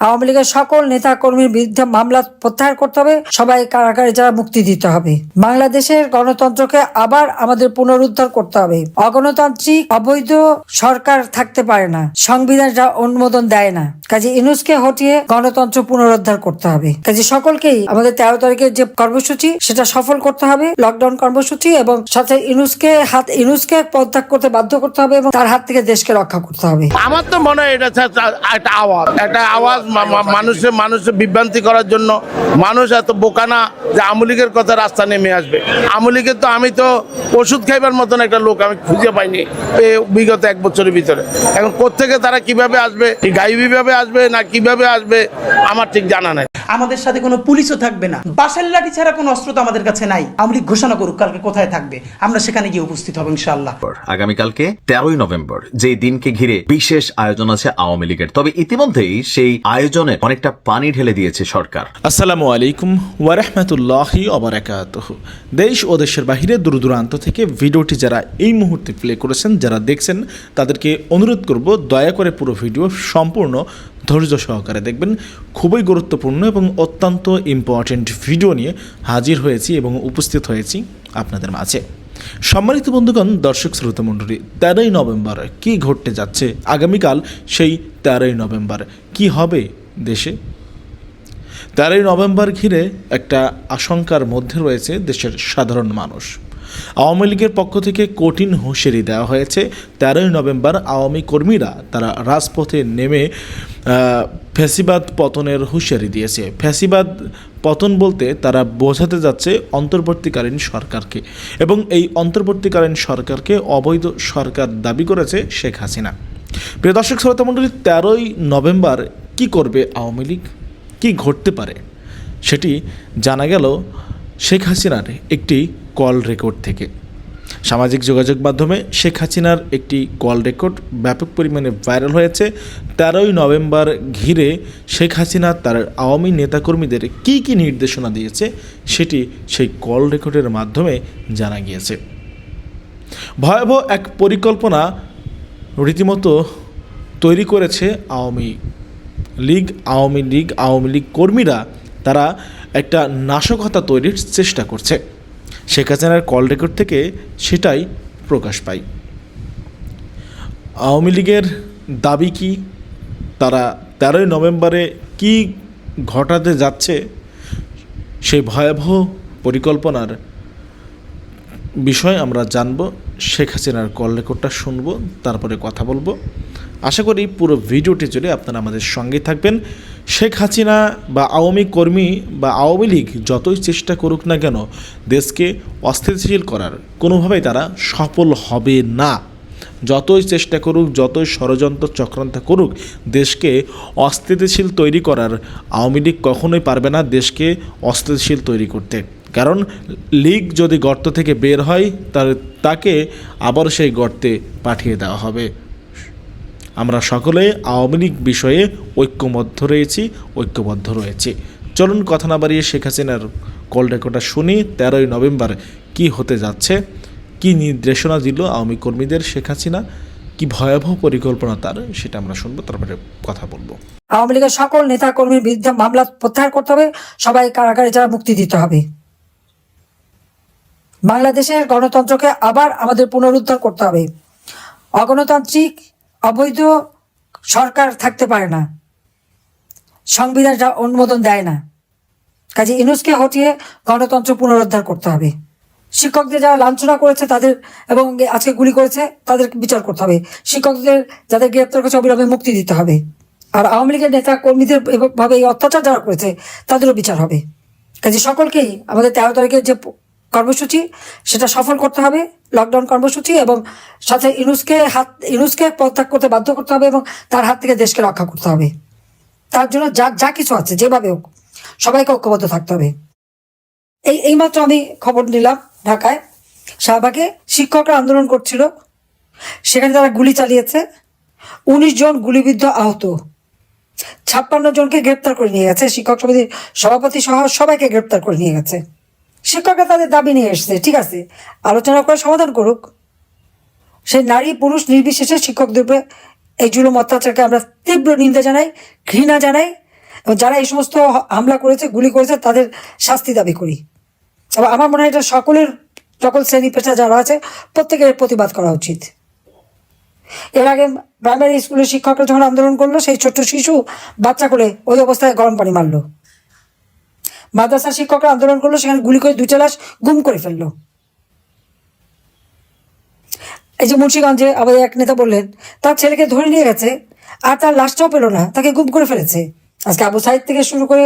আওয়ামী লীগের সকল নেতা কর্মীর বিরুদ্ধে মামলা প্রত্যাহার করতে হবে। সবাই কারাগারে যারা মুক্তি দিতে হবে। বাংলাদেশের গণতন্ত্রকে আবার আমাদের পুনরুদ্ধার করতে হবে। অগণতান্ত্রিক, অবৈধ সরকার থাকতে পারে না। সংবিধান যা অনুমোদন দেয় না। কাজে ইনুসকে হটিয়ে গণতন্ত্র পুনরুদ্ধার করতে হবে। কাজে সকলকেই আমাদের তেরো তারিখের যে কর্মসূচি, সেটা সফল করতে হবে। লকডাউন কর্মসূচি এবং সাথে ইনুসকে, হাত ইনুসকে পদত্যাগ করতে বাধ্য করতে হবে এবং তার হাত থেকে দেশকে রক্ষা করতে হবে। আমার তো মনে হয় এটা আওয়াজ। একটা আওয়াজ মানুষের মানুষের বিভ্রান্তি করার জন্য মানুষ এত বোকানা যে আমলিগের কথা রাস্তা নেমে আসবে। আমলিগের তো আমি তো ওষুধ খাইবার মতন একটা লোক আমি খুঁজে পাইনি বিগত এক বছরের ভিতরে। এখন কোত্থেকে তারা কীভাবে আসবে? গাইবীভাবে আসবে না কীভাবে আসবে? আমার ঠিক জানা নাই। আমাদের সাথে কোনো পুলিশও থাকবে না। বাসের লাঠি ছাড়া কোনো অস্ত্র তো আমাদের কাছে নাই। আওয়ামী লীগ ঘোষণা করুক কালকে কোথায় থাকবে? আমরা সেখানে গিয়ে উপস্থিত হব ইনশাআল্লাহ। আগামীকালকে তেরোই নভেম্বর যে দিনকে ঘিরে বিশেষ আয়োজন আছে আওয়ামী লীগের। তবে ইতিমধ্যেই সেই আয়োজনে অনেকটা পানি ঢেলে দিয়েছে সরকার। আসসালামু আলাইকুম ওয়ারহমতুল্লাহি অবরাকাতহ দেশ ও দেশের বাহিরে দূর দূরান্ত থেকে ভিডিওটি যারা এই মুহূর্তে প্লে করেছেন, যারা দেখছেন, তাদেরকে অনুরোধ করব, দয়া করে পুরো ভিডিও সম্পূর্ণ ধৈর্য সহকারে দেখবেন। খুবই গুরুত্বপূর্ণ এবং অত্যন্ত ইম্পর্ট্যান্ট ভিডিও নিয়ে হাজির হয়েছি এবং উপস্থিত হয়েছি আপনাদের মাঝে। সম্মানিত বন্ধুগণ, দর্শক শ্রোতা মণ্ডলী, তেরোই নভেম্বর কি ঘটতে যাচ্ছে? আগামীকাল সেই তেরোই নভেম্বর কি হবে দেশে? তেরোই নভেম্বর ঘিরে একটা আশঙ্কার মধ্যে রয়েছে দেশের সাধারণ মানুষ। আওয়ামী লীগের পক্ষ থেকে কঠিন হুঁশিয়ারি দেওয়া হয়েছে। তেরোই নভেম্বর আওয়ামী কর্মীরা তারা রাজপথে নেমে ফ্যাসিবাদ পতনের হুঁশিয়ারি দিয়েছে। ফ্যাসিবাদ পতন বলতে তারা বোঝাতে যাচ্ছে অন্তর্বর্তীকালীন সরকারকে এবং এই অন্তর্বর্তীকালীন সরকারকে অবৈধ সরকার দাবি করেছে শেখ হাসিনা। প্রিয় দর্শক, শ্রোতা মণ্ডলী, তেরোই নভেম্বর কি করবে আওয়ামী লীগ? কী ঘটতে পারে? সেটি জানা গেল শেখ হাসিনার একটি কল রেকর্ড থেকে। সামাজিক যোগাযোগ মাধ্যমে শেখ হাসিনার একটি কল রেকর্ড ব্যাপক পরিমাণে ভাইরাল হয়েছে। তেরোই নভেম্বর ঘিরে শেখ হাসিনা তার আওয়ামী নেতাকর্মীদের কী কী নির্দেশনা দিয়েছে, সেটি সেই কল রেকর্ডের মাধ্যমে জানা গিয়েছে। ভয়াবহ এক পরিকল্পনা রীতিমতো তৈরি করেছে আওয়ামী লীগ। আওয়ামী লীগ আওয়ামী লীগ কর্মীরা, তারা একটা নাশকতা তৈরির চেষ্টা করছে। শেখ হাসিনার কল রেকর্ড থেকে সেটাই প্রকাশ পায়। আওয়ামী লীগের দাবি কি? তারা তেরোই নভেম্বরে কি ঘটাতে যাচ্ছে? সেই ভয়াবহ পরিকল্পনার বিষয় আমরা জানব। শেখ হাসিনার কল রেকর্ডটা শুনব, তারপরে কথা বলব। আশা করি পুরো ভিডিওটি জুড়ে আপনারা আমাদের সঙ্গে থাকবেন। শেখ হাসিনা বা আওয়ামী কর্মী বা আওয়ামী লীগ যতই চেষ্টা করুক না কেন, দেশকে অস্থিতিশীল করার কোনোভাবেই তারা সফল হবে না। যতই চেষ্টা করুক, যতই ষড়যন্ত্র চক্রান্ত করুক, দেশকে অস্থিতিশীল তৈরি করার আওয়ামী লীগ কখনোই পারবে না দেশকে অস্থিতিশীল তৈরি করতে। কারণ লীগ যদি গর্ত থেকে বের হয়, তাহলে তাকে আবার সেই গর্তে পাঠিয়ে দেওয়া হবে। আমরা সকলে আওয়ামী লীগ বিষয়ে ঐক্যবদ্ধ রয়েছি ঐক্যবদ্ধ রয়েছি। চলুন কথা না বাড়িয়ে শেখ হাসিনার কল রেকর্ডটা শুনি, তেরোই নভেম্বর কি হতে যাচ্ছে, কি নির্দেশনা দিল আওয়ামী কর্মীদের শেখ হাসিনা, কি ভয়াবহ পরিকল্পনা তার, সেটা আমরা শুনব, তারপরে কথা বলব। আওয়ামী লীগের সকল নেতা কর্মীর বিরুদ্ধে মামলা প্রত্যাহার করতে হবে, সবাই কারাগারে যারা মুক্তি দিতে হবে। বাংলাদেশের গণতন্ত্রকে আবার আমাদের পুনরুদ্ধার করতে হবে। অগণতান্ত্রিক অবৈধ সরকার থাকতে পারে না। সংবিধান যা অনুমোদন দেয় না। কাজে ইনুসকে হটিয়ে গণতন্ত্র পুনরুদ্ধার করতে হবে। শিক্ষকদের যারা লাঞ্ছনা করেছে তাদের এবং আজকে গুলি করেছে তাদের বিচার করতে হবে। শিক্ষকদের যাদের গ্রেপ্তার করেছে অবিলম্বে মুক্তি দিতে হবে। আর আওয়ামী লীগের নেতা কর্মীদের ভাবে এই অত্যাচার যারা করেছে তাদেরও বিচার হবে। কাজে সকলকেই আমাদের তেরো তারিখের যে কর্মসূচি, সেটা সফল করতে হবে লকডাউন কর্মসূচি এবং সাথে ইনুসকে হাত ইনুসকে পদত্যাগ করতে বাধ্য করতে হবে এবং তার হাত থেকে দেশকে রক্ষা করতে হবে। তার জন্য যা যা কিছু আছে, যেভাবে হোক, সবাইকে ঐক্যবদ্ধ থাকতে হবে। এই, এইমাত্র আমি খবর নিলাম ঢাকায়। শাহবাগে শিক্ষকরা আন্দোলন করছিল। সেখানে তারা গুলি চালিয়েছে। উনিশ জন গুলিবিদ্ধ আহত। ছাপ্পান্ন জনকে গ্রেপ্তার করে নিয়ে গেছে। শিক্ষক সমিতির সভাপতি সহ সবাইকে গ্রেপ্তার করে নিয়ে গেছে। শিক্ষকরা তাদের দাবি নিয়ে এসছে, ঠিক আছে? আলোচনা করে সমাধান করুক। সেই নারী পুরুষ নির্বিশেষে শিক্ষকদের উপরে এই জুলুম অত্যাচারকে আমরা তীব্র নিন্দা জানাই, ঘৃণা জানাই এবং যারা এই সমস্ত হামলা করেছে, গুলি করেছে, তাদের শাস্তি দাবি করি। এবং আমার মনে হয় এটা সকলের, সকল শ্রেণি পেশা যারা আছে, প্রত্যেকের প্রতিবাদ করা উচিত। এর আগে প্রাইমারি স্কুলের শিক্ষকরা যখন আন্দোলন করল, সেই ছোট্ট শিশু বাচ্চা করে ওই অবস্থায় গরম পানি মারলো। মাদ্রাসা শিক্ষকরা আন্দোলন করল, সেখানে গুলি করে দুইটা লাশ গুম করে ফেলল। এই যে মুন্সিগঞ্জে আমাদের এক নেতা বললেন, তার ছেলেকে ধরে নিয়ে গেছে, আর তার লাশটাও পেল না, তাকে গুম করে ফেলেছে। আজকে আবু সাইদ থেকে শুরু করে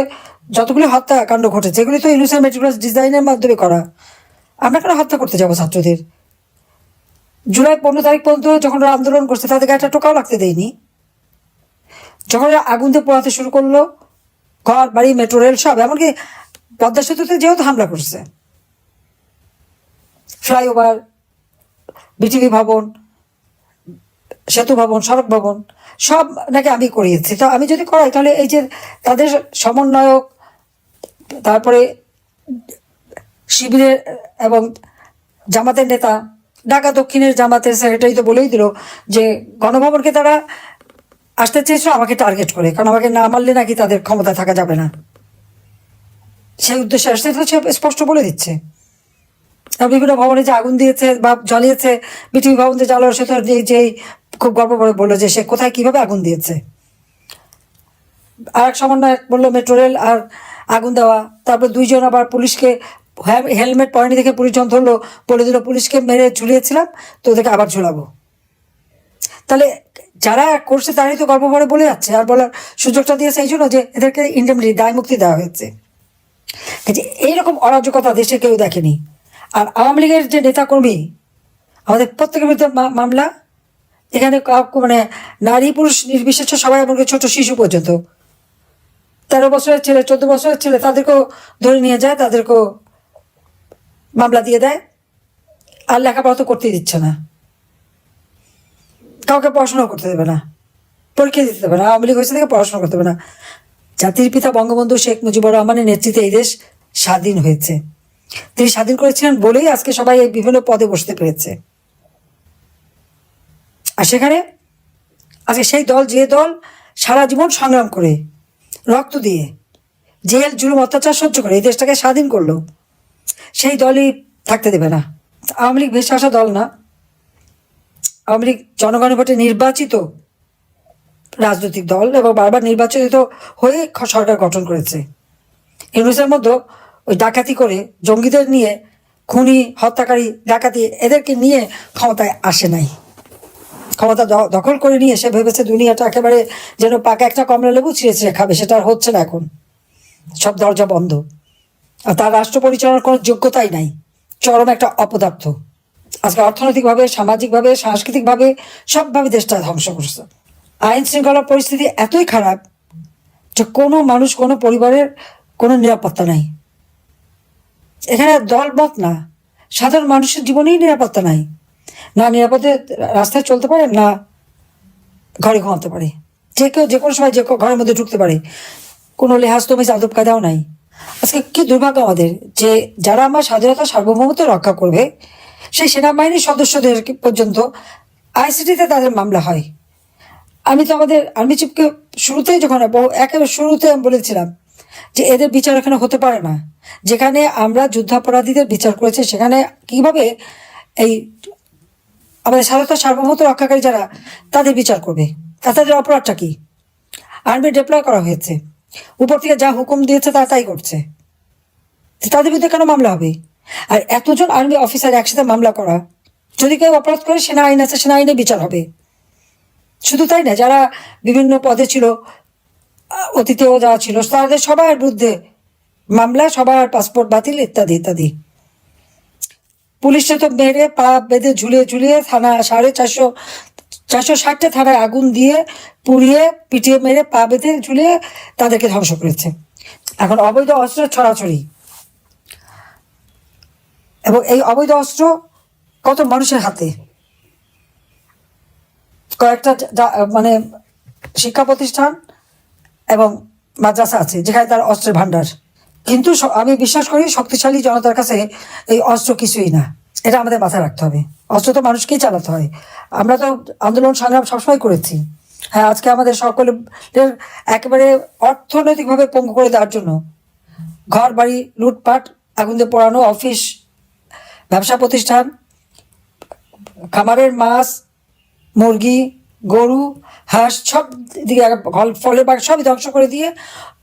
যতগুলি হত্যাকাণ্ড ঘটেছে, এগুলি তো ইউনিসেফ মেট্রিকুলাস ডিজাইনের মাধ্যমে করা। আমরা কেন হত্যা করতে যাব ছাত্রদের? জুলাই পনেরো তারিখ পর্যন্ত যখন ওরা আন্দোলন করছে, তাদেরকে একটা টোকাও লাগতে দেয়নি। যখন ওরা আগুন দিয়ে পোড়াতে শুরু করল ঘর, বাড়ি মেট্রো রেল সব, এমনকি পদ্মা সেতুতে যেহেতু হামলা করছে ফ্লাইওভার বিটিভি ভবন, সেতু ভবন, সড়ক ভবন, সব নাকি আমি করিয়েছি। তো আমি যদি করাই, তাহলে এই যে তাদের সমন্বয়ক, তারপরে শিবিরের এবং জামাতের নেতা, ঢাকা দক্ষিণের জামাতের সেক্রেটারি তো বলেই দিল যে গণভবনকে তারা আসতে চেয়েছিল আমাকে টার্গেট করে। কারণ আমাকে না মারলে নাকি তাদের ক্ষমতা থাকা যাবে না। সেই উদ্দেশ্যে আসতে তো সে স্পষ্ট বলে দিচ্ছে। আর বিভিন্ন ভবনে যে আগুন দিয়েছে বা জ্বালিয়েছে বিটিভি ভবন যে জ্বালানো, সে তো যেই খুব গর্ব করে বলল যে সে কোথায় কীভাবে আগুন দিয়েছে। আর এক সমন্বয় বলল, মেট্রো রেল আর আগুন দেওয়া। তারপর দুইজন আবার পুলিশকে হেলমেট পরেনি দেখে পুলিশ যখন ধরলো, বলে দিল, পুলিশকে মেরে ঝুলিয়েছিলাম তো ওদেরকে আবার ঝুলাবো। তাহলে যারা করছে তারাই তো গর্ব করে বলে যাচ্ছে, আর বলার সুযোগটা দিয়েছে এই জন্য যে এদেরকে ইন্ডেমনি দায় মুক্তি দেওয়া হয়েছে। এইরকম অরাজকতা দেশে কেউ দেখেনি। আর আওয়ামী লীগের যে নেতাকর্মী, আমাদের প্রত্যেকের বিরুদ্ধে মামলা, এখানে মানে নারী পুরুষ নির্বিশেষে সবাই এমনকি ছোট শিশু পর্যন্ত। তেরো বছরের ছেলে, চোদ্দ বছরের ছেলে, তাদেরকেও ধরে নিয়ে যায়, তাদেরকেও মামলা দিয়ে দেয়। আর লেখাপড়া তো করতেই দিচ্ছে না। কাউকে পড়াশোনা করতে দেবে না, পরীক্ষা দিতে দেবে না, আওয়ামী লীগ হয়েছে থেকে পড়াশোনা করতে দেবে না। জাতির পিতা বঙ্গবন্ধু শেখ মুজিবুর রহমানের নেতৃত্বে এই দেশ স্বাধীন হয়েছে। তিনি স্বাধীন করেছিলেন বলেই আজকে সবাই এই বিভিন্ন পদে বসতে পেরেছে। আর সেখানে আজকে সেই দল, যে দল সারা জীবন সংগ্রাম করে, রক্ত দিয়ে, জেল, জুলুম, অত্যাচার সহ্য করে এই দেশটাকে স্বাধীন করল, সেই দলই থাকতে দেবে না। আওয়ামী লীগ ভেসে আসা দল না। আওয়ামী লীগ জনগণের ভোটে নির্বাচিত রাজনৈতিক দল এবং বারবার নির্বাচিত হয়ে সরকার গঠন করেছে। ইউনুসের মধ্যে ওই ডাকাতি করে জঙ্গিদের নিয়ে খুনি, হত্যাকারী, ডাকাতি এদেরকে নিয়ে ক্ষমতায় আসে নাই। ক্ষমতা দখল করে নিয়ে সে ভেবেছে দুনিয়াটা একেবারে যেন পাকা একটা কমলা লেবু ছিঁড়ে ছিঁড়ে খাবে, সেটা আর হচ্ছে না এখন। সব দরজা বন্ধ। আর তার রাষ্ট্র পরিচালনার কোনো যোগ্যতাই নাই। চরম একটা অপদার্থ। আজকে অর্থনৈতিকভাবে, সামাজিকভাবে, সাংস্কৃতিকভাবে সবভাবে দেশটা ধ্বংস করছে। আইন শৃঙ্খলা পরিস্থিতি এতই খারাপ যে কোনো মানুষ, কোনো পরিবারের কোনো নিরাপত্তা নাই। এখানে দলমত না। সাধারণ মানুষের জীবনেই নিরাপত্তা নাই। না নিরাপদে রাস্তায় চলতে পারে, না ঘরে ঘুমাতে পারে। যে কেউ যে কোনো সময় যে ঘরের মধ্যে ঢুকতে পারে। কোনো লেহাজ, তমিজ, আদব কায়দাও নাই। আজকে কি দুর্ভাগ্য আমাদের যে যারা আমার স্বাধীনতা সার্বভৌমত্ব রক্ষা করবে সেই সেনাবাহিনীর সদস্যদের পর্যন্ত আইসিটিতে তাদের মামলা হয়। আমি তো আমাদের আর্মি চিফকে শুরুতেই যখন একেবারে শুরুতে আমি বলেছিলাম যে এদের বিচার এখানে হতে পারে না। যেখানে আমরা যুদ্ধাপরাধীদের বিচার করেছি, সেখানে কীভাবে এই আমাদের স্বাধীনতা সার্বভৌমত্ব রক্ষাকারী যারা, তাদের বিচার করবে? আর তাদের অপরাধটা কি? আর্মি ডিপ্লয় করা হয়েছে। উপর থেকে যা হুকুম দিয়েছে তারা তাই করছে। তাদের বিরুদ্ধে কেন মামলা হবে? আর এতজন আর্মি অফিসার একসাথে মামলা করা। যদি কেউ অপরাধ করে সেনা আইন আছে সেনা আইনে বিচার হবে। শুধু তাই না, যারা বিভিন্ন পদে ছিল, অতীতেও যারা ছিল, তাদের সবার বিরুদ্ধে মামলা, সবার পাসপোর্ট বাতিল, ইত্যাদি ইত্যাদি। পুলিশে তো মেরে পা বেঁধে ঝুলিয়ে ঝুলিয়ে থানা সাড়ে চারশো চারশো ষাটটা থানায় আগুন দিয়ে পুড়িয়ে, পিটিয়ে মেরে পা বেঁধে ঝুলিয়ে তাদেরকে ধ্বংস করেছে। এখন অবৈধ অস্ত্র ছড়াছড়ি। এবং এই অবৈধ অস্ত্র কত মানুষের হাতে? কয়েকটা মানে শিক্ষা প্রতিষ্ঠান এবং মাদ্রাসা আছে, যেখানে তার অস্ত্রের ভান্ডার কিন্তু আমি বিশ্বাস করি শক্তিশালী জনতার কাছে এই অস্ত্র কিছুই না। এটা আমাদের মাথায় রাখতে হবে। অস্ত্র তো মানুষকেই চালাতে হয়। আমরা তো আন্দোলন সংগ্রাম সবসময় করেছি। হ্যাঁ আজকে আমাদের সকলের একেবারে অর্থনৈতিকভাবে পঙ্গু করে দেওয়ার জন্য ঘর বাড়ি লুটপাট, আগুন দিয়ে পোড়ানো, অফিস ব্যবসা প্রতিষ্ঠান, খামারের মাছ, মুরগি, গরু, হাঁস, সব দিকে ফল- ফলের বাগ সবই ধ্বংস করে দিয়ে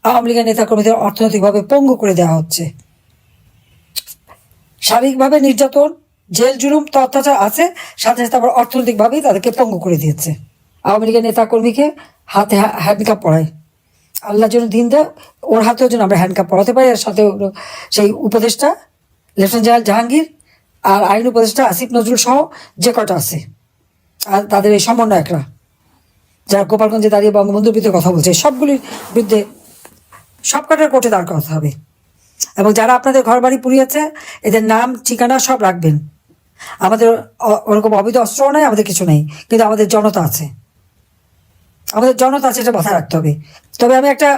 আওয়ামী লীগের নেতাকর্মীদের অর্থনৈতিকভাবে পঙ্গু করে দেওয়া হচ্ছে। শারীরিকভাবে নির্যাতন, জেল জুলুম তো অত্যাচার আছে, সাথে সাথে আবার অর্থনৈতিকভাবেই তাদেরকে পঙ্গু করে দিয়েছে। আওয়ামী লীগের নেতাকর্মীকে হাতে হ্যান্ডকাপ পড়ায় আল্লাহ যেন দিন দেয়, ওর হাতেও যেন আমরা হ্যান্ডকাপ পড়াতে পারি আর সাথে সেই উপদেষ্টা, লেফটেন্যান্ট জেনারেল জাহাঙ্গীর আর আইন উপদেষ্টা আসিফ নজরুল সহ যে কটা আছে, আর তাদের এই সমন্বয়করা, যারা গোপালগঞ্জে দাঁড়িয়ে বঙ্গবন্ধুর বিরুদ্ধে কথা বলছে, সবগুলির বিরুদ্ধে সব কটার কোর্টে দাঁড় করাতে হবে। এবং যারা আপনাদের ঘর বাড়ি পুড়িয়েছে এদের নাম, ঠিকানা সব রাখবেন। আমাদের ওরকম অবৈধ অস্ত্রও নেই, আমাদের কিছু নেই, কিন্তু আমাদের জনতা আছে। আমাদের জনতা আছে, এটা মাথায় রাখতে হবে। তবে আমি একটা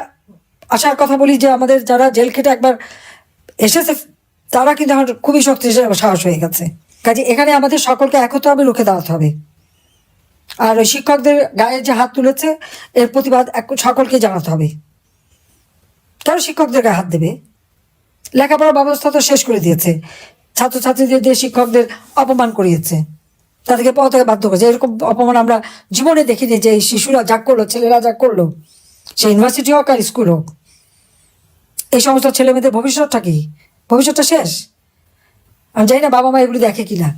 আশার কথা বলি যে আমাদের যারা জেল খেটে একবার এসেছে তারা কিন্তু এখন খুবই শক্তিশালী সাহস হয়ে গেছে। কাজে এখানে আমাদের সকলকে একত্র হবে রুখে দাঁড়াতে হবে। আর ওই শিক্ষকদের গায়ে যে হাত তুলেছে, এর প্রতিবাদ সকলকে জানাতে হবে। কেন শিক্ষকদের গায়ে হাত দেবে? লেখাপড়ার ব্যবস্থা তো শেষ করে দিয়েছে। ছাত্রছাত্রীদের দিয়ে শিক্ষকদের অপমান করিয়েছে। তাদেরকে পথ থেকে বাধ্য করেছে। এরকম অপমান আমরা জীবনে দেখিনি যে এই শিশুরা যা করল, ছেলেরা যা করল, সে ইউনিভার্সিটি হোক আর স্কুল হোক, এই সমস্ত ছেলে মেয়েদের ভবিষ্যৎটা কি? ভবিষ্যৎটা শেষ? আমি জানি না বাবা মা এগুলি দেখে কিনা।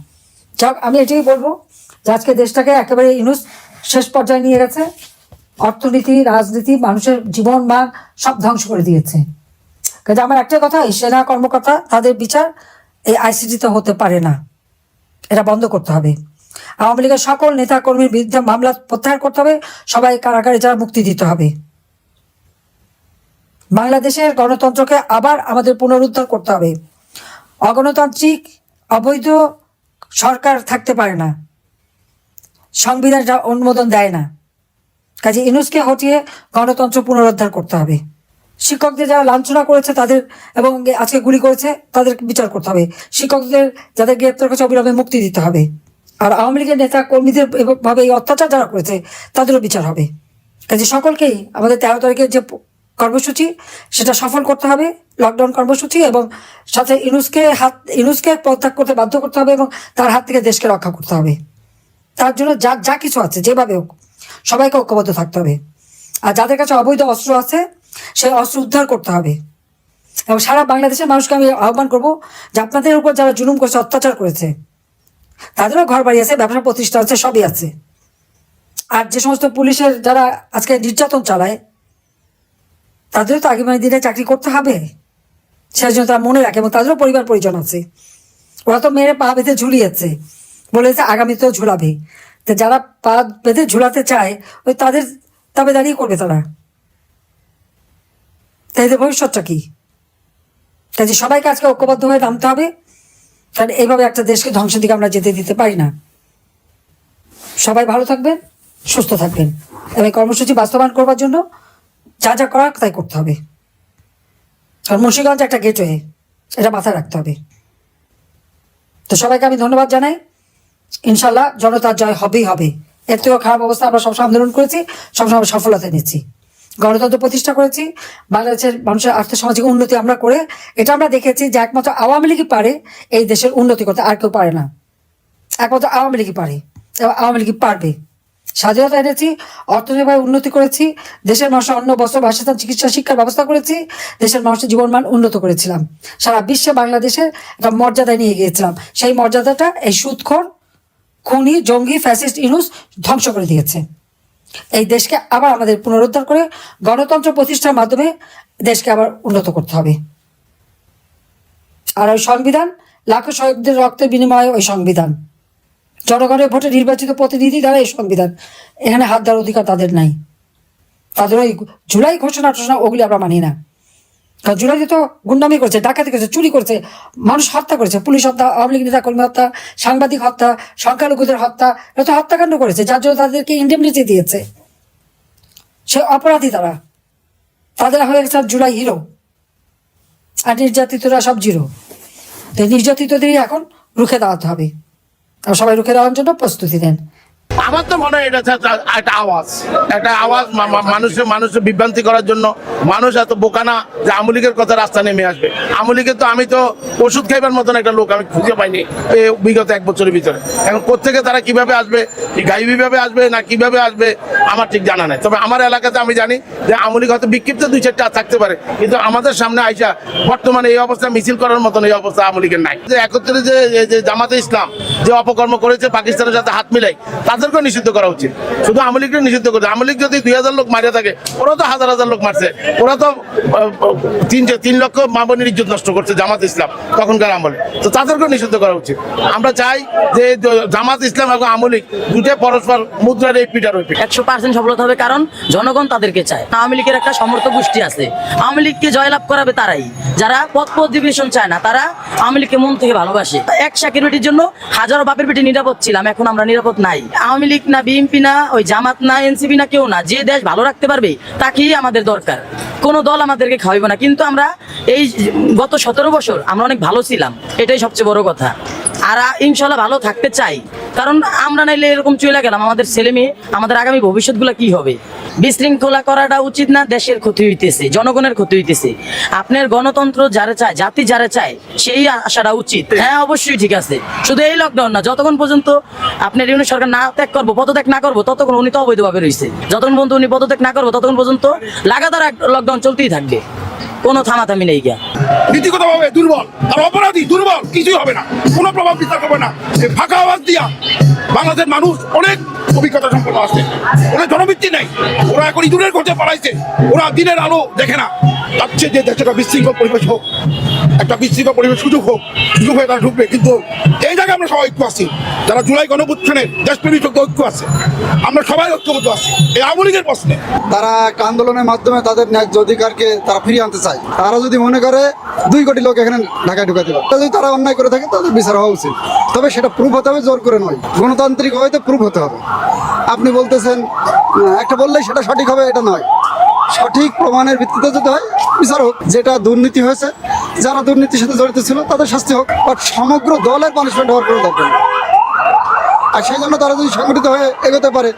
যাক, আমি এটাই বলব যে আজকে দেশটাকে একেবারে ইনুস শেষ পর্যায়ে নিয়ে গেছে। অর্থনীতি, রাজনীতি, মানুষের জীবন মান সব ধ্বংস করে দিয়েছে। কাজে আমার একটা কথা সেনা কর্মকর্তা, তাদের বিচার এই আইসিটিতে হতে পারে না। এটা বন্ধ করতে হবে। আওয়ামী লীগের সকল নেতা কর্মীর বিরুদ্ধে মামলা প্রত্যাহার করতে হবে। সবাই কারাগারে যারা মুক্তি দিতে হবে। বাংলাদেশের গণতন্ত্রকে আবার আমাদের পুনরুদ্ধার করতে হবে। অগণতান্ত্রিক, অবৈধ সরকার থাকতে পারে না। সংবিধান যা অনুমোদন দেয় না। কাজে ইনুসকে হটিয়ে গণতন্ত্র পুনরুদ্ধার করতে হবে। শিক্ষকদের যারা লাঞ্ছনা করেছে তাদের এবং আজকে গুলি করেছে তাদের বিচার করতে হবে। শিক্ষকদের যাদের গ্রেপ্তার করেছে অবিলম্বে মুক্তি দিতে হবে। আর আওয়ামী লীগের নেতা কর্মীদের ভাবে এই অত্যাচার যারা করেছে তাদেরও বিচার হবে। কাজে সকলকেই আমাদের তেরো তারিখের যে কর্মসূচি, সেটা সফল করতে হবে লকডাউন কর্মসূচি এবং সাথে ইনুসকে হাত ইনুসকে পদত্যাগ করতে বাধ্য করতে হবে এবং তার হাত থেকে দেশকে রক্ষা করতে হবে। তার জন্য যা যা কিছু আছে, যেভাবে হোক, সবাইকে ঐক্যবদ্ধ থাকতে হবে। আর যাদের কাছে অবৈধ অস্ত্র আছে, সেই অস্ত্র উদ্ধার করতে হবে। এবং সারা বাংলাদেশের মানুষকে আমি আহ্বান করব যে আপনাদের উপর যারা জুলুম করেছে, অত্যাচার করেছে, তাদেরও ঘর বাড়ি আছে, ব্যবসা প্রতিষ্ঠান আছে, সবই আছে। আর যে সমস্ত পুলিশের যারা আজকে নির্যাতন চালায় তাদেরও তো আগামী দিনে চাকরি করতে হবে। সেই জন্য তারা মনে রাখে এবং তাদেরও পরিবার পরিজন আছে। ওরা তো মেরে পা বেঁধে ঝুলিয়েছে। বলেছে আগামীতেও ঝুলাবে। তো যারা পা বেঁধে ঝুলাতে চায়, ওই তাদের তবে দাঁড়িয়ে করবে তারা। তাই এদের ভবিষ্যৎটা কি? কাজে সবাইকে আজকে ঐক্যবদ্ধ হয়ে নামতে হবে। কারণ এইভাবে একটা দেশকে ধ্বংসের দিকে আমরা যেতে দিতে পারি না। সবাই ভালো থাকবেন, সুস্থ থাকবেন। এবং কর্মসূচি বাস্তবায়ন করবার জন্য যা যা করার তাই করতে হবে। কারণ মুন্সিগঞ্জ একটা গেটওয়ে এটা মাথায় রাখতে হবে। তো সবাইকে আমি ধন্যবাদ জানাই। ইনশাল্লাহ জনতার জয় হবেই হবে। এর থেকেও খারাপ অবস্থা আমরা সবসময় আন্দোলন করেছি, সবসময় সফলতা নিয়েছি গণতন্ত্র প্রতিষ্ঠা করেছি, বাংলাদেশের মানুষের আর্থসামাজিক উন্নতি আমরা করে, এটা আমরা দেখেছি যে একমাত্র আওয়ামী লীগই পারে এই দেশের উন্নতি করতে, আর কেউ পারে না। একমাত্র আওয়ামী লীগই পারে আওয়ামী লীগই পারবে। স্বাধীনতা এনেছি অর্থনৈতিকভাবে উন্নতি করেছি, দেশের মানুষের অন্ন, বস্ত্র, বাসস্থান, চিকিৎসা, শিক্ষার ব্যবস্থা করেছি, দেশের মানুষের জীবনমান উন্নত করেছিলাম। সারা বিশ্বে বাংলাদেশের একটা মর্যাদা নিয়ে গিয়েছিলাম। সেই মর্যাদাটা এই সুদখোর খুনি, জঙ্গি, ফ্যাসিস্ট, ইনুস ধ্বংস করে দিয়েছে। এই দেশকে আবার আমাদের পুনরুদ্ধার করে গণতন্ত্র প্রতিষ্ঠার মাধ্যমে দেশকে আবার উন্নত করতে হবে। আর ওই সংবিধান, লাখো শহীদদের রক্তের বিনিময়ে ওই সংবিধান। জনগণের ভোটে নির্বাচিত প্রতিনিধি দ্বারা এই সংবিধান। এখানে হাত দেওয়ার অধিকার তাদের নাই। তাদের ওই জুলাই ঘোষণা টোষণা ওগুলি আমরা মানি না। কারণ জুলাইতে তো গুন্ডামি করেছে, ডাকাতি করেছে, চুরি করেছে, মানুষ হত্যা করেছে, পুলিশ হত্যা, আওয়ামী লীগ নেতা কর্মী হত্যা, সাংবাদিক হত্যা, সংখ্যালঘুদের হত্যা এটা তো হত্যাকাণ্ড করেছে, যার জন্য তাদেরকে ইন্ডেমনিটি দিয়েছে। সে অপরাধী তারা। তাদের হয়ে গেছে জুলাই হিরো। আর নির্যাতিতরা সব জিরো। নির্যাতিতদেরই এখন রুখে দাঁড়াতে হবে। সবাই রুখে দেওয়ার জন্য প্রস্তুতি নেন। আমার তো মনে হয় এটা একটা আওয়াজ। একটা আওয়াজ মানুষের মানুষের বিভ্রান্তি করার জন্য মানুষ এত বোকা না যে আমলিকের কথা রাস্তা নেমে আসবে। আমলিকের তো আমি তো ওষুধ খাইবার মতন একটা লোক, আমি খুঁজে পাইনি বিগত এক বছরের ভিতরে। এখন কোথেকে তারা কীভাবে আসবে? গাইবি ভাবে আসবে না কীভাবে আসবে? আমার ঠিক জানা নাই। তবে আমার এলাকাতে আমি জানি যে আমলিক হয়তো বিক্ষিপ্ত দুই চারটা থাকতে পারে। কিন্তু আমাদের সামনে আইসা বর্তমানে এই অবস্থা মিছিল করার মতন এই অবস্থা আমলিকের নাই। যে একত্রে যে জামাতে ইসলাম যে অপকর্ম করেছে পাকিস্তানের সাথে হাত মিলাই তাদেরকেও নিষিদ্ধ করা উচিত। শুধু আমলিককে নিষিদ্ধ করছে। আমলিক যদি দুই হাজার লোক মারে থাকে ওরা তো হাজার হাজার লোক মারছে। ওরা তো তিন তিন লক্ষ মামনির ইজ্জত নষ্ট করছে জামাত ইসলাম তখনকার আমলে। তো তাদেরকেও নিষিদ্ধ করা উচিত। আমরা চাই যে জামাত ইসলাম এবং আমলিক দুটোই পরস্পর মুদ্রার এই পিটার ওই একশো পার্সেন্ট সফলতা হবে কারণ জনগণ তাদেরকে চায়। আওয়ামী লীগের একটা সমর্থক গোষ্ঠী আছে। আওয়ামী লীগকে জয়লাভ করাবে তারাই। যারা পদ পদবিভূষণ চায় না, তারা আওয়ামী লীগকে মন থেকে ভালোবাসে। এক শাকের বেটির জন্য হাজারো বাপের বেটি নিরাপদ ছিলাম, এখন আমরা নিরাপদ নাই। আওয়ামী লীগ না বিএনপি না, ওই জামাত না, এনসিপি না, কেউ না, যে দেশ ভালো রাখতে পারবে, তাকেই আমাদের দরকার। কোনো দল আমাদেরকে খাওয়াইব না। কিন্তু আমরা এই গত সতেরো বছর আমরা অনেক ভালো ছিলাম, এটাই সবচেয়ে বড় কথা। আর ইনশাল্লাহ ভালো থাকতে চাই। কারণ আমরা নাইলে এরকম চলে গেলাম, আমাদের ছেলে মেয়ে, আমাদের আগামী ভবিষ্যৎগুলো কি হবে? বিশৃঙ্খলা করাটা উচিত না, দেশের ক্ষতি হইতেছে, জনগণের ক্ষতি হইতেছে। আপনার গণতন্ত্র যারা চায়, জাতি যারা চায়, সেই আসাটা উচিত। হ্যাঁ অবশ্যই ঠিক আছে। শুধু এই লকডাউন না, যতক্ষণ পর্যন্ত আপনার ইউনিট সরকার না ত্যাগ করব, পদত্যাগ না করব, ততক্ষণ উনি তো অবৈধভাবে রয়েছে। যতক্ষণ পর্যন্ত উনি পদত্যাগ না করব, ততক্ষণ পর্যন্ত লাগাতার লকডাউন চলতেই থাকবে। কোনো থামাথামি নেই গিয়া। নীতিগতভাবে দুর্বল আর অপরাধী দুর্বল কিছুই হবে না। কোনো প্রভাব বিস্তার করবে না। এই ফাঁকা আওয়াজ দিয়া বাংলাদেশের মানুষ অনেক অভিজ্ঞতা সম্পন্ন আছে। ওরা জনবৃত্তি নেই। ওরা এখন ইঁদুরের করতে পালাইছে। ওরা দিনের আলো দেখে না। চাচ্ছে যে দেশে একটা বিশৃঙ্খল পরিবেশ হোক একটা বিশৃঙ্খল পরিবেশ সুযোগ হোক সুযোগ হয়ে তারা ঢুকবে। কিন্তু এই জায়গায় আমরা সবাই ঐক্য আছি। যারা জুলাই গণপুত্থানের দেশপ্রেমী চোখে ঐক্য আছে আমরা সবাই ঐক্যবদ্ধ আছি। এই আওয়ামী লীগের প্রশ্নে। তারা এক আন্দোলনের মাধ্যমে তাদের ন্যায্য অধিকারকে তারা ফিরিয়ে আনতে চায়। তারা যদি মনে করে দুই কোটি লোক এখানে ঢাকায় ঢুকাতে পারে যদি তারা অন্যায় করে থাকে তাদের বিচার হওয়া উচিত। তবে সেটা প্রুফ হতে হবে, জোর করে নয়। গণতান্ত্রিক হয়তো প্রুফ হতে হবে। আপনি বলতেছেন একটা বললেই সেটা সঠিক হবে, এটা নয়। সঠিক প্রমাণের ভিত্তিতে যদি হয়, বিচার হোক। যেটা দুর্নীতি হয়েছে, যারা দুর্নীতির সাথে জড়িত ছিল, তাদের শাস্তি হোক। বাট সমগ্র দলের পানিশমেন্ট হওয়ার কোনো দরকার আর সেই জন্য তারা যদি সংগঠিত হয়ে এগোতে পারে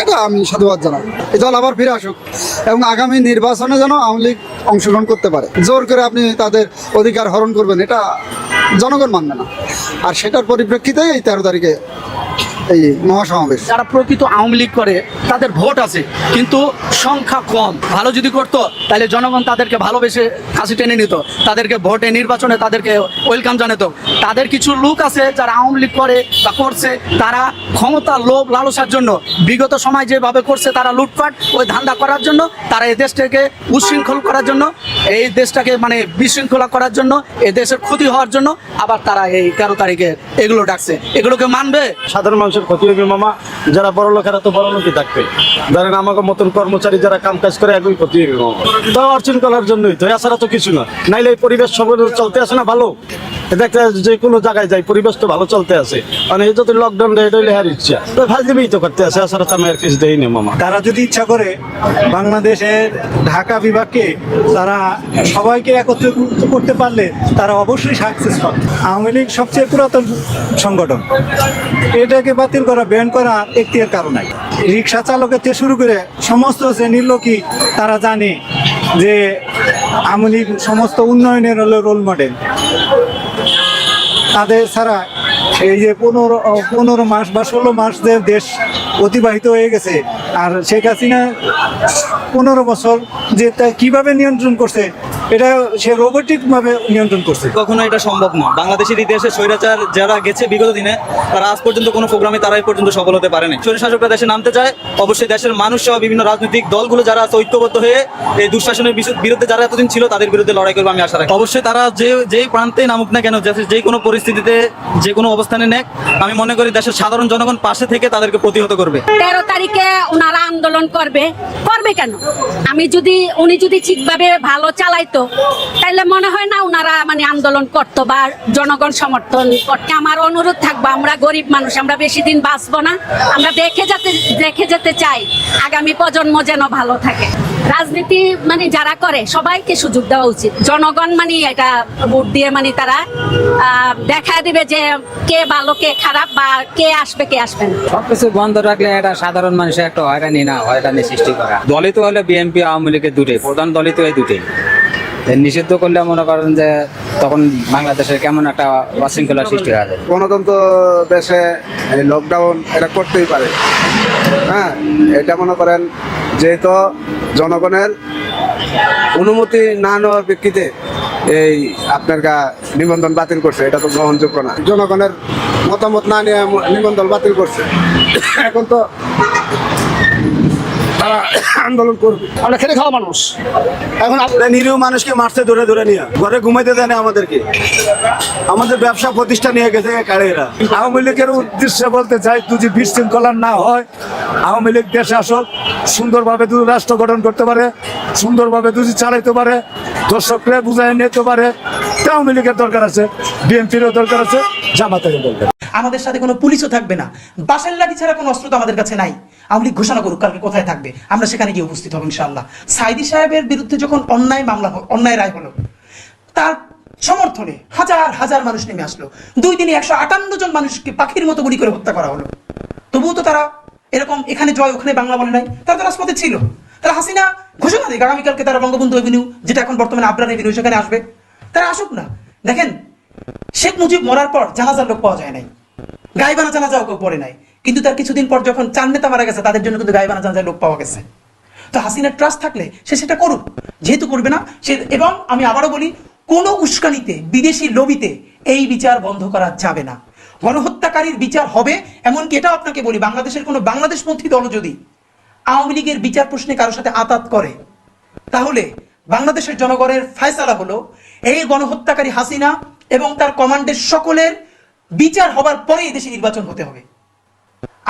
এটা আমি সাধুবাদ জানাই। এই দল আবার ফিরে আসুক এবং আগামী নির্বাচনে যেন আওয়ামী লীগ অংশগ্রহণ করতে পারে। জোর করে আপনি তাদের অধিকার হরণ করবেন, এটা জনগণ মানবে না। আর সেটার পরিপ্রেক্ষিতে এই তেরো তারিখে এই মহাসমাবেশ। যারা প্রকৃত আওয়ামী লীগ করে, তাদের ভোট আছে, কিন্তু সংখ্যা কম। ভালো যদি করতো, তাহলে জনগণ তাদেরকে ভালোবেসে কাছে টেনে নিত। তাদেরকে ভোটে নির্বাচনে তাদেরকে ওয়েলকাম জানাতো। তাদের কিছু লোক আছে যারা আওয়ামী লীগ করে বা করছে, তারা ক্ষমতা লোভ লালসার জন্য বিগত সময় যেভাবে করছে তারা লুটপাট, ওই ধান্দা করার জন্য, তারা এই দেশটাকে উচ্ছৃঙ্খল করার জন্য, এই দেশটাকে মানে বিশৃঙ্খলা করার জন্য, এই দেশের ক্ষতি হওয়ার জন্য আবার তারা এই তেরো তারিখে এগুলো ডাকছে। এগুলোকে মানবে? সাধারণ মানুষের ক্ষতি হবে মামা, যারা বড় লোকেরা তো বড় লোকই থাকবে। ধরেন আমাকে মতন কর্মচারী যারা কাম কাজ করে একই ক্ষতি হবে মামা। তো অর্জন করার জন্যই তো, এছাড়া তো কিছু না। নাইলে এই পরিবেশ সব চলতে আসে না ভালো? দেখতে যে কোনো জায়গায় যাই, পরিবেশ তো ভালো চলতে আছে। মানে এই যদি লকডাউন দেয় এটা হার ইচ্ছা। তো ফাজলিমেই তো করতে আছে তো আমি আর কিছু দেই না, মামা। তারা যদি ইচ্ছা করে, বাংলাদেশের ঢাকা বিভাগকে তারা সবাইকে একত্রিত করতে পারলে তারা অবশ্যই সাকসেস পাবে। আওয়ামী লীগ সবচেয়ে পুরাতন সংগঠন। এটাকে বাতিল করা ব্যান করা এখতিয়ার কারণ রিক্সা চালকের থেকে শুরু করে সমস্ত শ্রেণির লোকই তারা জানে যে আওয়ামী সমস্ত উন্নয়নের হলো রোল মডেল তাদের ছাড়া এই যে পনেরো পনেরো মাস বা ষোলো মাস যে দেশ অতিবাহিত হয়ে গেছে, আর শেখ হাসিনা পনেরো বছর যে তা কীভাবে নিয়ন্ত্রণ করছে এটা সে রোবোটিক ভাবে নিয়ন্ত্রণ করছে। কখনো এটা সম্ভব না বাংলাদেশের ইতিহাসে স্বৈরাচার যারা গেছে বিগত দিনে তারা আজ পর্যন্ত কোনো প্রোগ্রামে তারা পর্যন্ত সফল হতে পারেনি। স্বৈর শাসকরা দেশে নামতে চায় অবশ্যই দেশের মানুষ সহ বিভিন্ন রাজনৈতিক দলগুলো যারা আছে ঐক্যবদ্ধ হয়ে এই দুঃশাসনের বিরুদ্ধে যারা এতদিন ছিল তাদের বিরুদ্ধে লড়াই করবে আমি আশা রাখি। অবশ্যই তারা যে যেই প্রান্তে নামুক না কেন দেশের যে কোনো পরিস্থিতিতে যে কোনো অবস্থানে নেক আমি মনে করি দেশের সাধারণ জনগণ পাশে থেকে তাদেরকে প্রতিহত করবে। তেরো তারিখে ওনারা আন্দোলন করবে। করবে কেন? আমি যদি উনি যদি ঠিকভাবে ভালো চালাইতো হইতো তাইলে মনে হয় না ওনারা মানে আন্দোলন করতো বা জনগণ সমর্থন করতে। আমার অনুরোধ থাকব, আমরা গরিব মানুষ, আমরা বেশি দিন বাঁচবো না। আমরা দেখে যেতে দেখে যেতে চাই, আগামী প্রজন্ম যেন ভালো থাকে। রাজনীতি মানে যারা করে, সবাইকে সুযোগ দেওয়া উচিত। জনগণ মানে এটা ভোট দিয়ে মানে তারা দেখা দিবে যে কে ভালো, কে খারাপ বা কে আসবে কে আসবে না। সবকিছু বন্ধ রাখলে এটা সাধারণ মানুষের একটা হয়রানি না, হয়রানি সৃষ্টি করা। দলিত হলে বিএনপি আওয়ামী লীগের দুটোই প্রধান দলিত এই দুটোই নিষিদ্ধ করলে মনে করেন যে তখন বাংলাদেশের কেমন একটা অশৃঙ্খলা সৃষ্টি হয়ে যাবে। গণতন্ত্র দেশে লকডাউন এটা করতেই পারে। হ্যাঁ এটা মনে করেন যেহেতু জনগণের অনুমতি না নেওয়ার প্রেক্ষিতে এই আপনার গা নিবন্ধন বাতিল করছে, এটা তো গ্রহণযোগ্য না। জনগণের মতামত না নিয়ে নিবন্ধন বাতিল করছে। এখন তো তারা আন্দোলন করবে। আমরা খেটে খাওয়া মানুষ। এখন আপনার নিরীহ মানুষকে মারছে ধরে ধরে নিয়ে। ঘরে ঘুমাইতে দেয় না আমাদেরকে। আমাদের ব্যবসা প্রতিষ্ঠান নিয়ে গেছে কারেরা আওয়ামী লীগের উদ্দেশ্যে বলতে চাই যদি বিশৃঙ্খলা না হয় আওয়ামী লীগ দেশে আসক সুন্দরভাবে যদি রাষ্ট্র গঠন করতে পারে সুন্দরভাবে দুজি চালাইতে পারে দর্শকরা বুঝাই নিতে পারে আওয়ামী লীগের দরকার আছে বিএনপিরও দরকার আছে জামাতেরও দরকার আমাদের সাথে কোনো পুলিশও থাকবে না। বাসের লাঠি ছাড়া কোনো অস্ত্র তো আমাদের কাছে নাই। আওয়ামী ঘোষণা করুক কালকে কোথায় থাকবে। আমরা সেখানে গিয়ে উপস্থিত হব ইনশাল্লাহ সাইদি সাহেবের বিরুদ্ধে যখন অন্যায় মামলা অন্যায় রায় হলো, তার সমর্থনে হাজার হাজার মানুষ নেমে আসলো। দুই দিনে একশো আটান্ন জন মানুষকে পাখির মতো গুলি করে হত্যা করা হলো। তবুও তো তারা এরকম এখানে জয়, ওখানে বাংলা বলে নাই। তারা তো রাজপথে ছিল। তারা হাসিনা ঘোষণা দিক আগামীকালকে তারা বঙ্গবন্ধু এভিনিউ যেটা এখন বর্তমানে আবরার এভিনিউ সেখানে আসবে। তারা আসুক না। দেখেন, শেখ মুজিব মরার পর জানাজার লোক পাওয়া যায় নাই। গাইবানা জানাজাও কেউ পড়ে নাই। কিন্তু তার কিছুদিন পর যখন চার নেতা মারা গেছে, তাদের জন্য কিন্তু গাইবানা জানাজার লোক পাওয়া গেছে। তো হাসিনার ট্রাস্ট থাকলে সে সেটা করুক, যেহেতু করবে না, সে এবং আমি আবারও বলি, কোনো উস্কানিতে, বিদেশি লবিতে এই বিচার বন্ধ করা যাবে না। গণহত্যাকারীর বিচার হবে, এমনকি এটাও আপনাকে বলি, বাংলাদেশের কোনো বাংলাদেশপন্থী দল যদি আওয়ামী লীগের বিচার প্রশ্নে কারোর সাথে আতাত করে, তাহলে বাংলাদেশের জনগণের ফয়সালা হলো, এই গণহত্যাকারী হাসিনা এবং তার কমান্ডের সকলের বিচার হবার পরে দেশে নির্বাচন হতে হবে।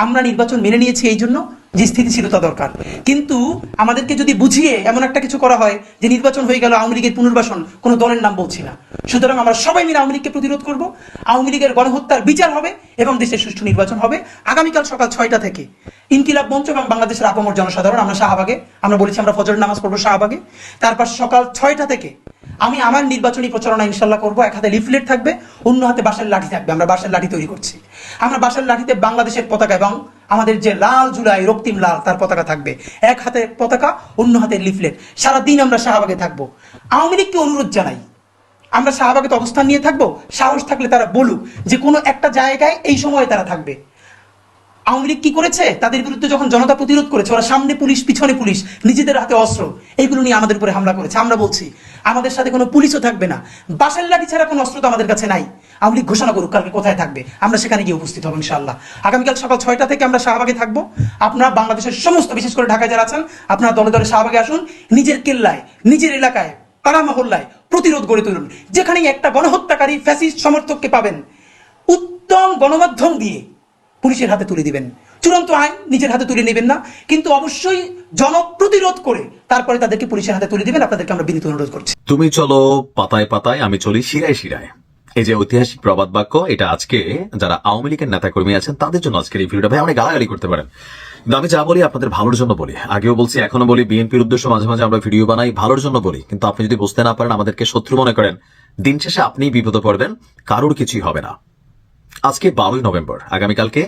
আমরা নির্বাচন মেনে নিয়েছি এই জন্য যে স্থিতিশীলতা দরকার। কিন্তু আমাদেরকে যদি বুঝিয়ে এমন একটা কিছু করা হয় যে নির্বাচন হয়ে গেল, আওয়ামী লীগের পুনর্বাসন, কোনো দলের নাম বলছি না। সুতরাং আমরা সবাই মিলে আওয়ামী লীগকে প্রতিরোধ করব। আওয়ামী লীগের গণহত্যার বিচার হবে এবং দেশের সুষ্ঠু নির্বাচন হবে। আগামীকাল সকাল ছয়টা থেকে ইনকিলাব মঞ্চ এবং বাংলাদেশের আপামর জনসাধারণ, আমরা শাহবাগে, আমরা বলেছি আমরা ফজর নামাজ পড়ব শাহবাগে। তারপর সকাল ছয়টা থেকে আমি আমার নির্বাচনী প্রচারণা ইনশাল্লাহ করব। এক হাতে লিফলেট থাকবে, অন্য হাতে বাঁশের লাঠি থাকবে। আমরা বাঁশের লাঠি তৈরি করছি। আমরা বাঁশের লাঠিতে বাংলাদেশের পতাকা এবং আমাদের যে লাল জুলাই, রক্তিম লাল, তার পতাকা থাকবে। এক হাতে পতাকা, অন্য হাতে লিফলেট। সারাদিন আমরা শাহবাগে থাকব। আওয়ামী লীগকে অনুরোধ জানাই। আমরা শাহবাগে অবস্থান নিয়ে থাকব। সাহস থাকলে তারা বলুক যে কোনো একটা জায়গায় এই সময়ে তারা থাকবে। আওয়ামী লীগ কি করেছে? তাদের বিরুদ্ধে যখন জনতা প্রতিরোধ করেছে, ওরা সামনে পুলিশ, পিছনে পুলিশ, নিজেদের হাতে অস্ত্র, এইগুলো নিয়ে আমাদের উপরে হামলা করেছে। আমরা বলছি, আমাদের সাথে কোনো পুলিশও থাকবে না। বাসের লাঠি ছাড়া কোনো অস্ত্র তো আমাদের কাছে নাই। আওয়ামী লীগ ঘোষণা করুক কালকে কোথায় থাকবে। আমরা সেখানে গিয়ে উপস্থিত হব ইনশাল্লাহ আগামীকাল সকাল ছয়টা থেকে আমরা শাহবাগে থাকব। আপনারা বাংলাদেশের সমস্ত, বিশেষ করে ঢাকায় যারা আছেন, আপনারা দলে দলে শাহবাগে আসুন। নিজের কেল্লায়, নিজের এলাকায়, পাড়া মহল্লায় প্রতিরোধ গড়ে তুলুন। যেখানেই একটা গণহত্যাকারী, ফ্যাসিস্ট সমর্থককে পাবেন। উত্তম গণমাধ্যম দিয়ে পুলিশের হাতে তুলে দিবেন। চূড়ান্ত আইন নিজের হাতে তুলে নেবেন না। কিন্তু অবশ্যই জনপ্রতিরোধ করে তারপরে তাদেরকে পুলিশের হাতে তুলে দিবেন। আপনাদেরকে আমরা বিনীত অনুরোধ করছি। তুমি চলো পাতায় পাতায়, আমি চলি শিরায় শিরায়। এই যে ঐতিহাসিক প্রবাদ বাক্য, এটা আজকে যারা আওয়ামী লীগের নেতা কর্মী আছেন, তাদের জন্য আজকের এই ভিডিওটা ভাই অনেক গালাগালি করতে পারেন। আমি যা বলি আপনাদের ভালোর জন্য বলি। আগেও বলছি, এখনও বলি, বিএনপির উদ্দেশ্য মাঝে মাঝে আমরা ভিডিও বানাই, ভালোর জন্য বলি। কিন্তু আপনি যদি বুঝতে না পারেন, আমাদেরকে শত্রু মনে করেন, দিন শেষে আপনিই বিপদে পড়বেন, কারোর কিছুই হবে না। আজকে বারোই নভেম্বর, আগামীকালকে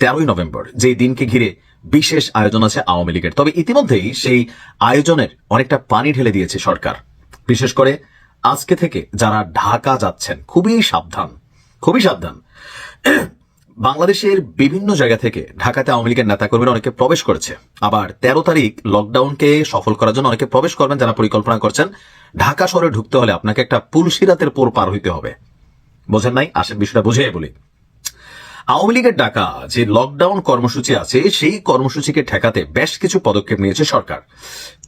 তেরোই নভেম্বর, যেই দিনকে ঘিরে বিশেষ আয়োজন আছে আওয়ামী লীগের। তবে ইতিমধ্যেই সেই আয়োজনের অনেকটা পানি ঢেলে দিয়েছে সরকার। বিশেষ করে আজকে থেকে যারা ঢাকা যাচ্ছেন, খুবই সাবধান খুবই সাবধান। বাংলাদেশের বিভিন্ন জায়গা থেকে ঢাকাতে আওয়ামী লীগের নেতাকর্মীরা অনেকে প্রবেশ করেছে। আবার তেরো তারিখ লকডাউনকে সফল করার জন্য অনেকে প্রবেশ করবেন যারা পরিকল্পনা করছেন। ঢাকা শহরে ঢুকতে হলে আপনাকে একটা পুলসিরাতের পোর পার হইতে হবে। বোঝেন নাই? আসেন বিষয়টা বুঝিয়ে বলি। আওয়ামী লীগের ডাকা যে লকডাউন কর্মসূচি আছে, সেই কর্মসূচিকে ঠেকাতে বেশ কিছু পদক্ষেপ নিয়েছে সরকার।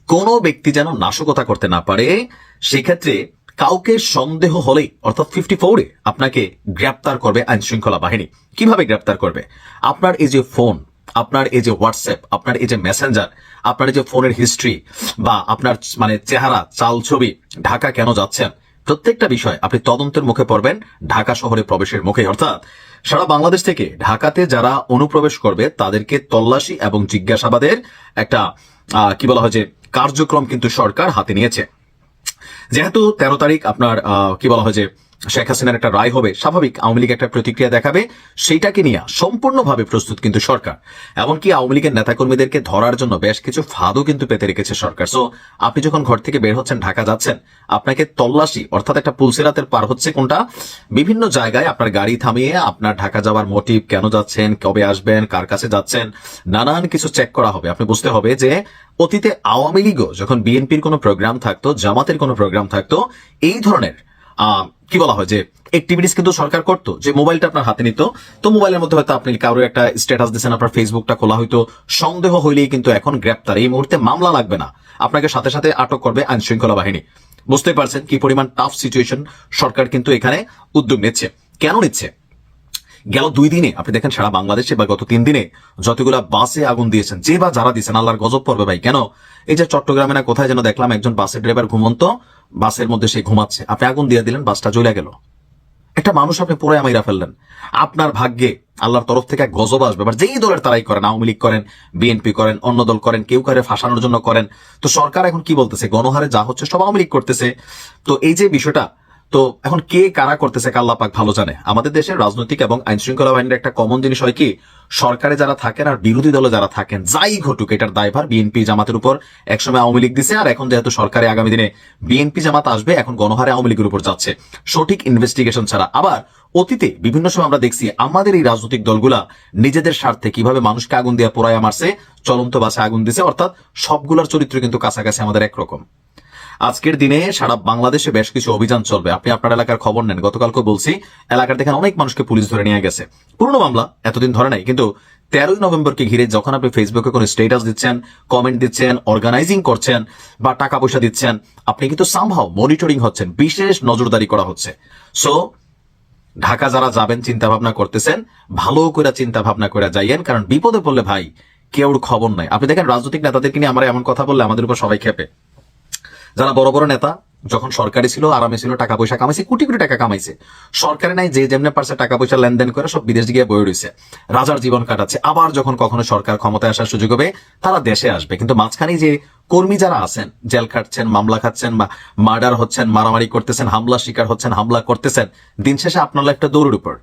কোনো ব্যক্তি যেন নাশকতা করতে না পারে, সেক্ষেত্রে কাউকে সন্দেহ হলেই, অর্থাৎ ফিফটি ফোরে আপনাকে গ্রেপ্তার করবে আইন শৃঙ্খলা বাহিনী। কীভাবে গ্রেপ্তার করবে? আপনার এই যে ফোন আপনার এই যে হোয়াটসঅ্যাপ আপনার এই যে মেসেঞ্জার আপনার এই যে ফোনের হিস্ট্রি বা আপনার মানে চেহারা চাল ছবি ঢাকা কেন যাচ্ছেন? প্রত্যেকটা বিষয় আপনি তদন্তের মুখে পড়বেন, ঢাকা শহরে প্রবেশের মুখে অর্থাৎ সারা বাংলাদেশ থেকে ঢাকাতে যারা অনুপ্রবেশ করবে, তাদেরকে তল্লাশি এবং জিজ্ঞাসাবাদের একটা কি বলা হয় যে, কার্যক্রম কিন্তু সরকার হাতে নিয়েছে। যেহেতু তেরো তারিখ আপনার কি বলা হয় যে শেখ হাসিনার একটা রায় হবে, স্বাভাবিক আওয়ামী লীগ একটা প্রতিক্রিয়া দেখাবে, সেইটাকে নিয়ে সম্পূর্ণভাবে প্রস্তুত কিন্তু সরকার। এমনকি আওয়ামী লীগের নেতাকর্মীদেরকে ধরার জন্য বেশ কিছু ফাঁদও কিন্তু পেতে রেখেছে সরকার। সো আপনি যখন ঘর থেকে বের হচ্ছেন, ঢাকা যাচ্ছেন, আপনাকে তল্লাশি, অর্থাৎ একটা পুলসিরাতের পার হচ্ছে কোনটা? বিভিন্ন জায়গায় আপনার গাড়ি থামিয়ে আপনার ঢাকা যাওয়ার মোটিভ কেন যাচ্ছেন, কবে আসবেন, কার কাছে যাচ্ছেন, নানান কিছু চেক করা হবে। আপনি বুঝতে হবে যে, অতীতে আওয়ামী লীগও যখন বিএনপির কোনো প্রোগ্রাম থাকতো, জামাতের কোনো প্রোগ্রাম থাকতো, এই ধরনের কি বলা হয় যে অ্যাক্টিভিটিস কিন্তু সরকার করতো, যে মোবাইলটা আপনার হাতে নিত। তো মোবাইলের মধ্যে হয়তো আপনি কারও একটা স্ট্যাটাস দিচ্ছেন আপনার ফেসবুকটা খোলা হয়তো সন্দেহ হইলেই কিন্তু এখন গ্রেপ্তার। এই মুহূর্তে মামলা লাগবে না। আপনাকে সাথে সাথে আটক করবে আইন শৃঙ্খলা বাহিনী। বুঝতে পারছেন কি পরিমাণ টাফ সিচুয়েশন সরকার কিন্তু এখানে উদ্যোগ নিচ্ছে। কেন নিচ্ছে? গেল দুই দিনে, আপনি দেখেন সারা বাংলাদেশে বা গত তিন দিনে যতগুলা বাসে আগুন দিয়েছেন, যে বা যারা দিয়েছেন, আল্লাহর গজব পড়বে ভাই। কেন? এই যে চট্টগ্রামে না কোথায় যেন দেখলাম একজন বাসের ড্রাইভার ঘুমন্ত বাসের মধ্যে সে ঘুমাচ্ছে। আপনি আগুন দিয়ে দিলেন, বাসটা জ্বলে গেল। একটা মানুষ আপনি পুরো মাইরা ফেললেন। আপনার ভাগ্যে আল্লাহর তরফ থেকে গজব আসবে। এবার যেই দলের তারাই করেন, আওয়ামী লীগ করেন, বিএনপি করেন, অন্য দল করেন, কেউ কারে ফাঁসানোর জন্য করেন, তো সরকার এখন কি বলতেছে? গণহারে যা হচ্ছে সব আওয়ামী লীগ করতেছে। তো এই যে বিষয়টা, তো এখন কে কারা করতেছে কাল্লা পাক ভালো জানে। আমাদের দেশের রাজনৈতিক এবং আইন শৃঙ্খলা বাহিনীর একটা কমন জিনিস হয় কি সরকারে যারা থাকেন আর বিরোধী দলে যারা থাকেন, যাই ঘটুক, এটার দায়ভার বিএনপি জামাতের উপর। একসময় আওয়ামী লীগ দিছে, আর এখন যেহেতু সরকারে আগামী দিনে বিএনপি জামাত আসবে, এখন গণহারে আওয়ামী লীগের উপর যাচ্ছে। সঠিক ইনভেস্টিগেশন ছাড়া। আবার অতীতে বিভিন্ন সময় আমরা দেখছি আমাদের এই রাজনৈতিক দলগুলা নিজেদের স্বার্থে কীভাবে মানুষকে আগুন দিয়ে পোড়ায় মারছে, চলন্ত বাসে আগুন দিছে, অর্থাৎ সবগুলার চরিত্র কিন্তু কাছাকাছি আমাদের একরকম। আজকের দিনে সারা বাংলাদেশে বেশ কিছু অভিযান চলবে। আপনি আপনার এলাকার খবর নেন। গতকালকে বলছি, এলাকার দেখেন অনেক মানুষকে পুলিশ ধরে নিয়ে গেছে। পুরনো মামলা এতদিন ধরে নাই, কিন্তু তেরোই নভেম্বরকে ঘিরে যখন আপনি ফেসবুকে কোনো স্টেটাস দিচ্ছেন কমেন্ট দিচ্ছেন অর্গানাইজিং করছেন বা টাকা পয়সা দিচ্ছেন, আপনি কিন্তু সামহাও মনিটরিং হচ্ছেন, বিশেষ নজরদারি করা হচ্ছে। সো ঢাকা যারা যাবেন চিন্তা ভাবনা করতেছেন, ভালো করে চিন্তা ভাবনা করে যাইয়েন, কারণ বিপদে পড়লে ভাই কেউর খবর নাই। আপনি দেখেন রাজনৈতিক নেতাদেরকে নিয়ে আমরা এমন কথা বললে আমাদের উপর সবাই খেপে। যারা বড় বড় নেতা, যখন সরকারি ছিল, আরামে ছিল, টাকা পয়সা কামাইছে, কোটি কোটি টাকা কামাইছে। সরকারে নাই যে যেমনে পারছে টাকা পয়সা লেনদেন করে সব বিদেশ গিয়ে বয়ে রয়েছে রাজার জীবন কাটাচ্ছে। আবার যখন কখনো সরকার ক্ষমতায় আসার সুযোগ হবে, তারা দেশে আসবে। কিন্তু মাঝখানে যে কর্মী যারা আছেন, জেল খাটছেন, মামলা খাচ্ছেন বা মার্ডার হচ্ছেন, মারামারি করতেছেন হামলা শিকার হচ্ছেন, হামলা করতেছেন, দিন শেষে আপনার একটা দৌড়ের উপর।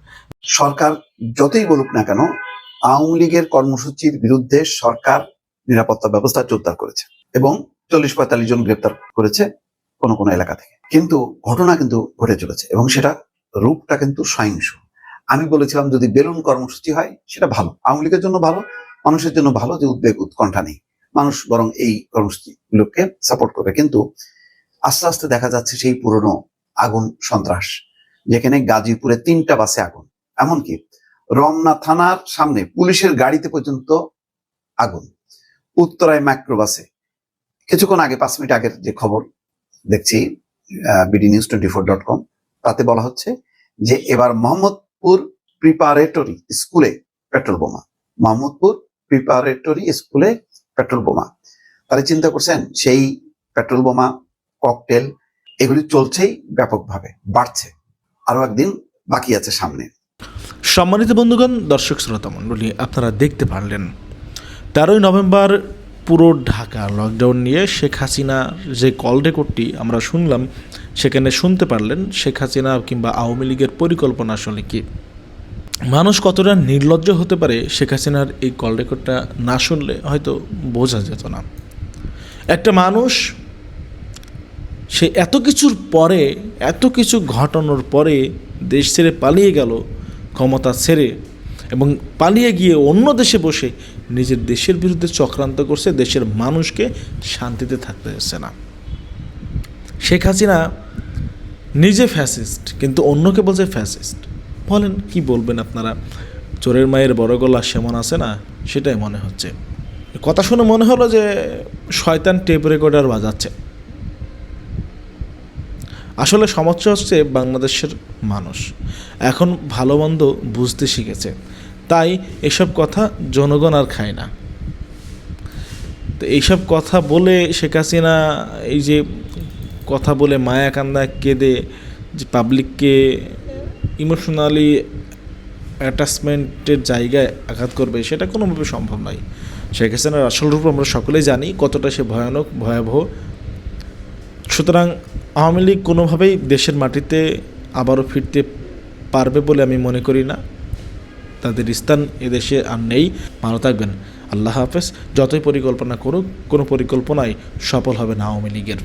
সরকার যতই বলুক না কেন, আওয়ামী লীগের কর্মসূচির বিরুদ্ধে সরকার নিরাপত্তা ব্যবস্থা জোরদার করেছে। এবং চল্লিশ পঁয়তাল্লিশ জন গ্রেপ্তার করেছে কোনো কোনো এলাকা থেকে। কিন্তু ঘটনা কিন্তু ঘটে চলেছে এবং সেটা রূপটা কিন্তু সহিংস। আমি বলেছিলাম যদি বেলুন কর্মসূচি হয়, সেটা ভালো। আওয়ামী লীগের জন্য ভালো, মানুষের জন্য ভালো যে উদ্বেগ, উৎকণ্ঠা নেই। মানুষ বরং এই কর্মসূচিগুলোকে সাপোর্ট করবে। কিন্তু আস্তে আস্তে দেখা যাচ্ছে সেই পুরনো আগুন সন্ত্রাস, যেখানে গাজীপুরে তিনটা বাসে আগুন। এমনকি রমনা থানার সামনে পুলিশের গাড়িতে পর্যন্ত আগুন। উত্তরায় মাইক্রোবাসে কিছুক্ষণ আগে, পাঁচ মিনিট আগের যে খবর দেখছি BD news twenty four dot com তাতে বলা হচ্ছে যে এবার মোহাম্মদপুর প্রিপারেটরি স্কুলে পেট্রোল বোমা, মোহাম্মদপুর প্রিপারেটরি স্কুলে পেট্রোল বোমা। তারা চিন্তা করছেন, সেই পেট্রোল বোমা ককটেল এগুলি চলছেই ব্যাপকভাবে, বাড়ছে। আরও একদিন বাকি আছে সামনে। সম্মানিত বন্ধুগণ, দর্শক শ্রোতা মণ্ডলী আপনারা দেখতে পারলেন, তেরোই নভেম্বর পুরো ঢাকা লকডাউন নিয়ে শেখ হাসিনার যে কল রেকর্ডটি আমরা শুনলাম, সেখানে শুনতে পারলেন শেখ হাসিনা কিংবা আওয়ামী লীগের পরিকল্পনা আসলে কি? মানুষ কতটা নির্লজ্জ হতে পারে শেখ হাসিনার এই কল রেকর্ডটা না শুনলে হয়তো বোঝা যেত না। একটা মানুষ, সে এত কিছুর পরে, এত কিছু ঘটানোর পরে দেশ ছেড়ে পালিয়ে গেল, ক্ষমতা ছেড়ে এবং পালিয়ে গিয়ে অন্য দেশে বসে নিজের দেশের বিরুদ্ধে চক্রান্ত করছে, দেশের মানুষকে শান্তিতে থাকতে দিচ্ছে না। শেখ হাসিনা নিজে ফ্যাসিস্ট কিন্তু অন্যকে বলছে ফ্যাসিস্ট বলেন, কি বলবেন আপনারা? চোরের মায়ের বড় গলা সেমন আছে না? সেটাই মনে হচ্ছে। কথা শুনে মনে হলো যে, শয়তান টেপ রেকর্ডার বাজাচ্ছে। আসলে সমস্যা হচ্ছে বাংলাদেশের মানুষ। এখন ভালো মন্দ বুঝতে শিখেছে। তাই এসব কথা জনগণ আর খায় না। তো এইসব কথা বলে শেখ হাসিনা এই যে কথা বলে মায়া কান্দা কেঁদে যে পাবলিককে ইমোশনালি অ্যাটাচমেন্টের জায়গায় আঘাত করবে, সেটা কোনোভাবে সম্ভব নয়। শেখ হাসিনার আসল রূপ আমরা সকলেই জানি, কতটা সে ভয়ানক, ভয়াবহ সুতরাং আওয়ামী লীগ কোনোভাবেই দেশের মাটিতে আবারও ফিরতে পারবে বলে আমি মনে করি না। তাদের স্থান এদেশে আর নেই। ভালো থাকবেন। আল্লাহ হাফেজ। যতই পরিকল্পনা করুক, কোনো পরিকল্পনাই সফল হবে না আওয়ামী লীগের।